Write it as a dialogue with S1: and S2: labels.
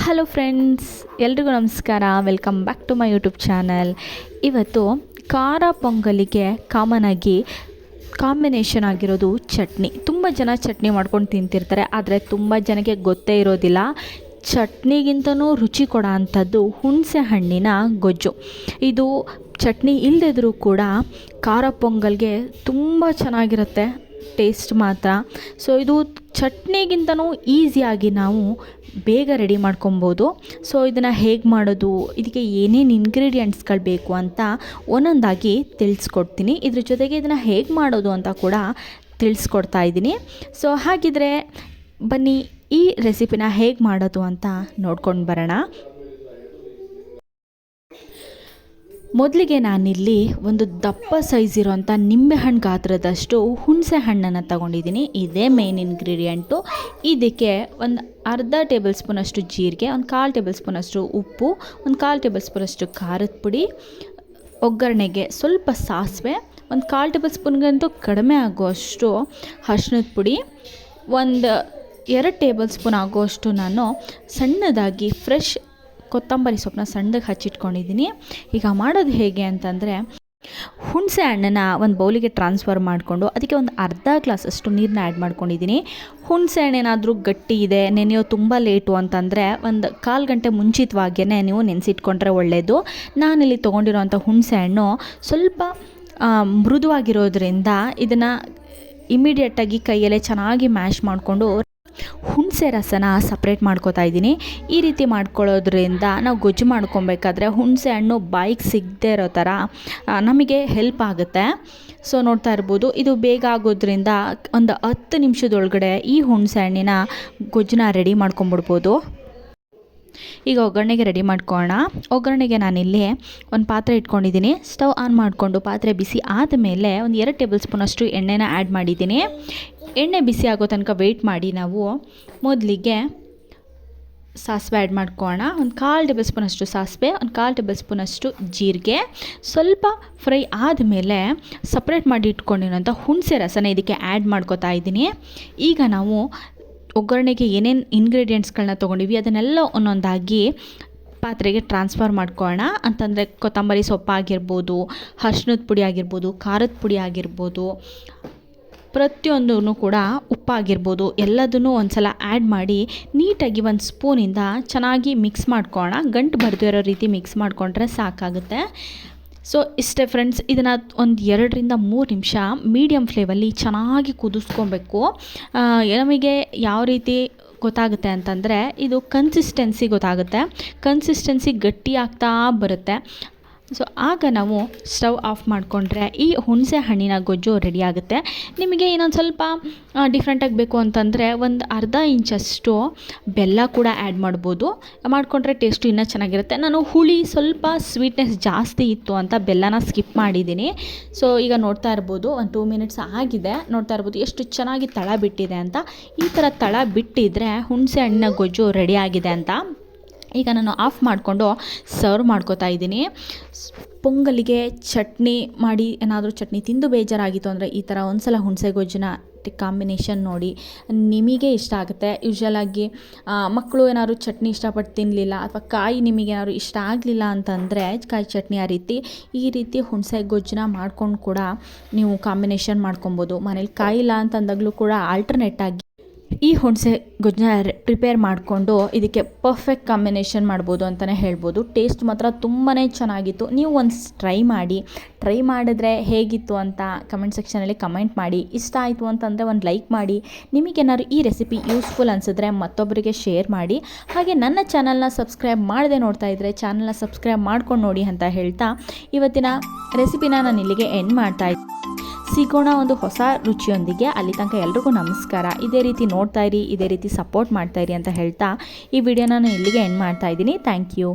S1: Hello friends ಎಲ್ರಿಗೂ ನಮಸ್ಕಾರ. Welcome back to my YouTube channel ಇವತ್ತು ಖಾರ ಪೊಂಗಲಿಗೆ ಕಾಮನ್ ಆಗಿ ಕಾಂಬಿನೇಷನ್ ಆಗಿರೋದು ಚಟ್ನಿ. ತುಂಬ ಜನ ಚಟ್ನಿ ಮಾಡ್ಕೊಂಡು ತಿಂತಿರ್ತಾರೆ, ಆದರೆ ತುಂಬ ಜನಕ್ಕೆ ಗೊತ್ತೇ ಇರೋದಿಲ್ಲ. ಚಟ್ನಿಗಿಂತನೂ ರುಚಿ ಕೊಡೋ ಅಂಥದ್ದು ಹುಣಸೆ ಹಣ್ಣಿನ ಗೊಜ್ಜು. ಇದು ಚಟ್ನಿ ಇಲ್ಲದಿದ್ರೂ ಕೂಡ ಖಾರ ಪೊಂಗಲ್ಗೆ ತುಂಬ ಚೆನ್ನಾಗಿರುತ್ತೆ. ಟೇಸ್ಟ್ ಮಾತ್ರ. ಸೊ ಇದು ಚಟ್ನಿಗಿಂತನೂ ಈಸಿಯಾಗಿ ನಾವು ಬೇಗ ರೆಡಿ ಮಾಡ್ಕೊಬೋದು. ಸೊ ಇದನ್ನು ಹೇಗೆ ಮಾಡೋದು, ಇದಕ್ಕೆ ಏನೇನು ಇಂಗ್ರೀಡಿಯೆಂಟ್ಸ್ಗಳು ಬೇಕು ಅಂತ ಒಂದೊಂದಾಗಿ ತಿಳಿಸ್ಕೊಡ್ತೀನಿ. ಇದ್ರ ಜೊತೆಗೆ ಇದನ್ನು ಹೇಗೆ ಮಾಡೋದು ಅಂತ ಕೂಡ ತಿಳಿಸ್ಕೊಡ್ತಾ ಇದ್ದೀನಿ. ಸೊ ಹಾಗಿದ್ರೆ ಬನ್ನಿ ಈ ರೆಸಿಪಿನ ಹೇಗೆ ಮಾಡೋದು ಅಂತ ನೋಡ್ಕೊಂಡು ಬರೋಣ. ಮೊದಲಿಗೆ ನಾನಿಲ್ಲಿ ಒಂದು ದಪ್ಪ ಸೈಜ್ ಇರೋಂಥ ನಿಂಬೆಹಣ್ಣು ಗಾತ್ರದಷ್ಟು ಹುಣಸೆ ಹಣ್ಣನ್ನು ತಗೊಂಡಿದ್ದೀನಿ. ಇದೇ ಮೇನ್ ಇಂಗ್ರೀಡಿಯೆಂಟು ಇದಕ್ಕೆ ಒಂದು ಅರ್ಧ ಟೇಬಲ್ ಸ್ಪೂನಷ್ಟು ಜೀರಿಗೆ, ಒಂದು ಕಾಲು ಟೇಬಲ್ ಸ್ಪೂನಷ್ಟು ಉಪ್ಪು, ಒಂದು ಕಾಲು ಟೇಬಲ್ ಸ್ಪೂನಷ್ಟು ಖಾರದ ಪುಡಿ, ಒಗ್ಗರಣೆಗೆ ಸ್ವಲ್ಪ ಸಾಸಿವೆ, ಒಂದು ಕಾಲು ಟೇಬಲ್ ಸ್ಪೂನ್ಗಂತೂ ಕಡಿಮೆ ಆಗುವಷ್ಟು ಅರ್ಶಿನದ ಪುಡಿ, ಒಂದು ಎರಡು ಟೇಬಲ್ ಸ್ಪೂನ್ ಆಗುವಷ್ಟು ನಾನು ಸಣ್ಣದಾಗಿ ಫ್ರೆಶ್ ಕೊತ್ತಂಬರಿ ಸೊಪ್ಪನ್ನ ಸಣ್ಣಗೆ ಹಚ್ಚಿಟ್ಕೊಂಡಿದ್ದೀನಿ. ಈಗ ಮಾಡೋದು ಹೇಗೆ ಅಂತಂದರೆ, ಹುಣಸೆ ಹಣ್ಣನ್ನು ಒಂದು ಬೌಲಿಗೆ ಟ್ರಾನ್ಸ್ಫರ್ ಮಾಡಿಕೊಂಡು ಅದಕ್ಕೆ ಒಂದು ಅರ್ಧ ಗ್ಲಾಸಷ್ಟು ನೀರನ್ನ ಆ್ಯಡ್ ಮಾಡ್ಕೊಂಡಿದ್ದೀನಿ. ಹುಣಸೆ ಹಣ್ಣೇನಾದರೂ ಗಟ್ಟಿ ಇದೆ, ನೆನೆಯೋ ತುಂಬ ಲೇಟು ಅಂತಂದರೆ ಒಂದು ಕಾಲು ಗಂಟೆ ಮುಂಚಿತವಾಗಿಯೇ ನೀವು ನೆನೆಸಿಟ್ಕೊಂಡ್ರೆ ಒಳ್ಳೆಯದು ನಾನಿಲ್ಲಿ ತೊಗೊಂಡಿರೋಂಥ ಹುಣಸೆ ಹಣ್ಣು ಸ್ವಲ್ಪ ಮೃದುವಾಗಿರೋದ್ರಿಂದ ಇದನ್ನು ಇಮಿಡಿಯೇಟಾಗಿ ಕೈಯಲ್ಲೇ ಚೆನ್ನಾಗಿ ಮ್ಯಾಶ್ ಮಾಡಿಕೊಂಡು ಹುಣಸೆ ರಸನ ಸಪ್ರೇಟ್ ಮಾಡ್ಕೋತಾ ಇದ್ದೀನಿ. ಈ ರೀತಿ ಮಾಡ್ಕೊಳ್ಳೋದ್ರಿಂದ ನಾವು ಗೊಜ್ಜು ಮಾಡ್ಕೊಬೇಕಾದ್ರೆ ಹುಣಸೆ ಹಣ್ಣು ಬಾಯಿಗೆ ಸಿಗದೆ ಇರೋ ಥರ ನಮಗೆ ಹೆಲ್ಪ್ ಆಗುತ್ತೆ. ಸೊ ನೋಡ್ತಾ ಇರ್ಬೋದು, ಇದು ಬೇಗ ಆಗೋದ್ರಿಂದ ಒಂದು ಹತ್ತು ನಿಮಿಷದೊಳಗಡೆ ಈ ಹುಣಸೆ ಹಣ್ಣಿನ ಗೊಜ್ಜನ್ನ ರೆಡಿ ಮಾಡ್ಕೊಂಬಿಡ್ಬೋದು. ಈಗ ಒಗ್ಗರಣೆಗೆ ರೆಡಿ ಮಾಡ್ಕೊಳ್ಳೋಣ. ಒಗ್ಗರಣೆಗೆ ನಾನಿಲ್ಲಿ ಒಂದು ಪಾತ್ರೆ ಇಟ್ಕೊಂಡಿದ್ದೀನಿ. ಸ್ಟವ್ ಆನ್ ಮಾಡಿಕೊಂಡು ಪಾತ್ರೆ ಬಿಸಿ ಆದಮೇಲೆ ಒಂದು ಎರಡು ಟೇಬಲ್ ಸ್ಪೂನಷ್ಟು ಎಣ್ಣೆನ ಆ್ಯಡ್ ಮಾಡಿದ್ದೀನಿ. ಎಣ್ಣೆ ಬಿಸಿ ಆಗೋ ತನಕ ವೆಯ್ಟ್ ಮಾಡಿ ನಾವು ಮೊದಲಿಗೆ ಸಾಸಿವೆ ಆ್ಯಡ್ ಮಾಡ್ಕೊಳ್ಳೋಣ ಒಂದು ಕಾಲು ಟೇಬಲ್ ಸ್ಪೂನಷ್ಟು ಸಾಸಿವೆ, ಒಂದು ಕಾಲು ಟೇಬಲ್ ಸ್ಪೂನಷ್ಟು ಜೀರಿಗೆ. ಸ್ವಲ್ಪ ಫ್ರೈ ಆದಮೇಲೆ ಸಪ್ರೇಟ್ ಮಾಡಿ ಇಟ್ಕೊಂಡಿರೋಂಥ ಹುಣಸೆ ರಸನ ಇದಕ್ಕೆ ಆ್ಯಡ್ ಮಾಡ್ಕೋತಾ ಇದ್ದೀನಿ. ಈಗ ನಾವು ಒಗ್ಗರಣೆಗೆ ಏನೇನು ಇಂಗ್ರೀಡಿಯೆಂಟ್ಸ್ಗಳನ್ನ ತೊಗೊಂಡಿವಿ ಅದನ್ನೆಲ್ಲ ಒಂದೊಂದಾಗಿ ಪಾತ್ರೆಗೆ ಟ್ರಾನ್ಸ್ಫರ್ ಮಾಡ್ಕೊಳ್ಳೋಣ ಅಂತಂದರೆ ಕೊತ್ತಂಬರಿ ಸೊಪ್ಪಾಗಿರ್ಬೋದು ಅರ್ಶಿನದ ಪುಡಿ ಆಗಿರ್ಬೋದು, ಖಾರದ ಪುಡಿ ಆಗಿರ್ಬೋದು ಪ್ರತಿಯೊಂದೂ ಕೂಡ ಉಪ್ಪಾಗಿರ್ಬೋದು. ಎಲ್ಲದನ್ನು ಒಂದು ಸಲ ಆ್ಯಡ್ ಮಾಡಿ ನೀಟಾಗಿ ಒಂದು ಸ್ಪೂನಿಂದ ಚೆನ್ನಾಗಿ ಮಿಕ್ಸ್ ಮಾಡ್ಕೊಳ್ಳೋಣ ಗಂಟು ಬರೆದಿರೋ ರೀತಿ ಮಿಕ್ಸ್ ಮಾಡಿಕೊಂಡ್ರೆ ಸಾಕಾಗುತ್ತೆ. ಸೊ ಇಷ್ಟೇ ಫ್ರೆಂಡ್ಸ್ ಇದನ್ನು ಒಂದು ಎರಡರಿಂದ ಮೂರು ನಿಮಿಷ ಮೀಡಿಯಮ್ ಫ್ಲೇವಲ್ಲಿ ಚೆನ್ನಾಗಿ ಕುದಿಸ್ಕೊಬೇಕು. ನಮಗೆ ಯಾವ ರೀತಿ ಗೊತ್ತಾಗುತ್ತೆ ಅಂತಂದರೆ, ಇದು ಕನ್ಸಿಸ್ಟೆನ್ಸಿ ಗೊತ್ತಾಗುತ್ತೆ. ಕನ್ಸಿಸ್ಟೆನ್ಸಿ ಗಟ್ಟಿ ಆಗ್ತಾ ಬರುತ್ತೆ. ಸೊ ಆಗ ನಾವು ಸ್ಟವ್ ಆಫ್ ಮಾಡಿಕೊಂಡ್ರೆ ಈ ಹುಣಸೆ ಹಣ್ಣಿನ ಗೊಜ್ಜು ರೆಡಿ ಆಗುತ್ತೆ. ನಿಮಗೆ ಇನ್ನೊಂದು ಸ್ವಲ್ಪ ಡಿಫ್ರೆಂಟಾಗಿ ಬೇಕು ಅಂತಂದರೆ ಒಂದು ಅರ್ಧ ಇಂಚಷ್ಟು ಬೆಲ್ಲ ಕೂಡ ಆ್ಯಡ್ ಮಾಡ್ಬೋದು. ಮಾಡಿಕೊಂಡ್ರೆ ಟೇಸ್ಟು ಇನ್ನೂ ಚೆನ್ನಾಗಿರುತ್ತೆ. ನಾನು ಹುಳಿ ಸ್ವಲ್ಪ ಸ್ವೀಟ್ನೆಸ್ ಜಾಸ್ತಿ ಇತ್ತು ಅಂತ ಬೆಲ್ಲನ ಸ್ಕಿಪ್ ಮಾಡಿದ್ದೀನಿ. ಸೊ ಈಗ ನೋಡ್ತಾ ಇರ್ಬೋದು, ಒಂದು ಟೂ ಮಿನಿಟ್ಸ್ ಆಗಿದೆ. ನೋಡ್ತಾ ಇರ್ಬೋದು ಎಷ್ಟು ಚೆನ್ನಾಗಿ ತಳ ಬಿಟ್ಟಿದೆ ಅಂತ. ಈ ಥರ ತಳ ಬಿಟ್ಟಿದ್ರೆ ಹುಣಸೆ ಹಣ್ಣಿನ ಗೊಜ್ಜು ರೆಡಿ ಆಗಿದೆ ಅಂತ. ಈಗ ನಾನು ಆಫ್ ಮಾಡಿಕೊಂಡು ಸರ್ವ್ ಮಾಡ್ಕೋತಾ ಇದ್ದೀನಿ. ಪೊಂಗಲಿಗೆ ಚಟ್ನಿ ಮಾಡಿ, ಏನಾದರೂ ಚಟ್ನಿ ತಿಂದು ಬೇಜಾರಾಗಿತ್ತು ಅಂದರೆ ಈ ಥರ ಒಂದು ಸಲ ಹುಣಸೆ ಗೊಜ್ಜನ್ನ ಕಾಂಬಿನೇಷನ್ ನೋಡಿ ನಿಮಗೆ ಇಷ್ಟ ಆಗುತ್ತೆ. ಯೂಶ್ವಲಾಗಿ ಮಕ್ಕಳು ಏನಾದರೂ ಚಟ್ನಿ ಇಷ್ಟಪಟ್ಟು ತಿನ್ನಲಿಲ್ಲ ಅಥವಾ ಕಾಯಿ ನಿಮಗೆ ಏನಾದರೂ ಇಷ್ಟ ಆಗಲಿಲ್ಲ ಅಂತಂದರೆ ಕಾಯಿ ಚಟ್ನಿ ಆ ರೀತಿ, ಈ ರೀತಿ ಹುಣಸೆ ಗೊಜ್ಜನ್ನ ಮಾಡ್ಕೊಂಡು ಕೂಡ ನೀವು ಕಾಂಬಿನೇಷನ್ ಮಾಡ್ಕೊಬೋದು. ಮನೇಲಿ ಕಾಯಿ ಇಲ್ಲ ಅಂತಂದಾಗಲೂ ಕೂಡ ಆಲ್ಟರ್ನೇಟ್ ಆಗಿ ಈ ಹುಣಸೆ ಗೊಜ್ಜನ್ನ ಪ್ರಿಪೇರ್ ಮಾಡಿಕೊಂಡು ಇದಕ್ಕೆ ಪರ್ಫೆಕ್ಟ್ ಕಾಂಬಿನೇಷನ್ ಮಾಡ್ಬೋದು ಅಂತಲೇ ಹೇಳ್ಬೋದು. ಟೇಸ್ಟ್ ಮಾತ್ರ ತುಂಬಾ ಚೆನ್ನಾಗಿತ್ತು. ನೀವು ಒಂದು ಟ್ರೈ ಮಾಡಿ ಟ್ರೈ ಮಾಡಿದ್ರೆ ಹೇಗಿತ್ತು ಅಂತ ಕಮೆಂಟ್ ಸೆಕ್ಷನಲ್ಲಿ ಕಮೆಂಟ್ ಮಾಡಿ. ಇಷ್ಟ ಆಯಿತು ಅಂತಂದರೆ ಒಂದು ಲೈಕ್ ಮಾಡಿ. ನಿಮಗೇನಾದ್ರು ಈ ರೆಸಿಪಿ ಯೂಸ್ಫುಲ್ ಅನಿಸಿದ್ರೆ ಮತ್ತೊಬ್ಬರಿಗೆ ಶೇರ್ ಮಾಡಿ. ಹಾಗೆ ನನ್ನ ಚಾನಲ್ನ ಸಬ್ಸ್ಕ್ರೈಬ್ ಮಾಡದೆ ನೋಡ್ತಾ ಇದ್ದರೆ ಚಾನಲ್ನ ಸಬ್ಸ್ಕ್ರೈಬ್ ಮಾಡ್ಕೊಂಡು ನೋಡಿ ಅಂತ ಹೇಳ್ತಾ ಇವತ್ತಿನ ರೆಸಿಪಿನ ನಾನು ಇಲ್ಲಿಗೆ ಎಂಡ್ ಮಾಡ್ತಾ ಸಿಗೋಣ ಒಂದು ಹೊಸ ರುಚಿಯೊಂದಿಗೆ ಅಲ್ಲಿ ತನಕ ಎಲ್ರಿಗೂ ನಮಸ್ಕಾರ. ಇದೇ ರೀತಿ ನೋಡ್ತಾ ಇರಿ, ಇದೇ ರೀತಿ ಸಪೋರ್ಟ್ ಮಾಡ್ತಾ ಇರಿ ಅಂತ ಹೇಳ್ತಾ ಈ ವಿಡಿಯೋನ ನಾನು ಇಲ್ಲಿಗೆ ಎಂಡ್ ಮಾಡ್ತಾ ಇದ್ದೀನಿ. Thank you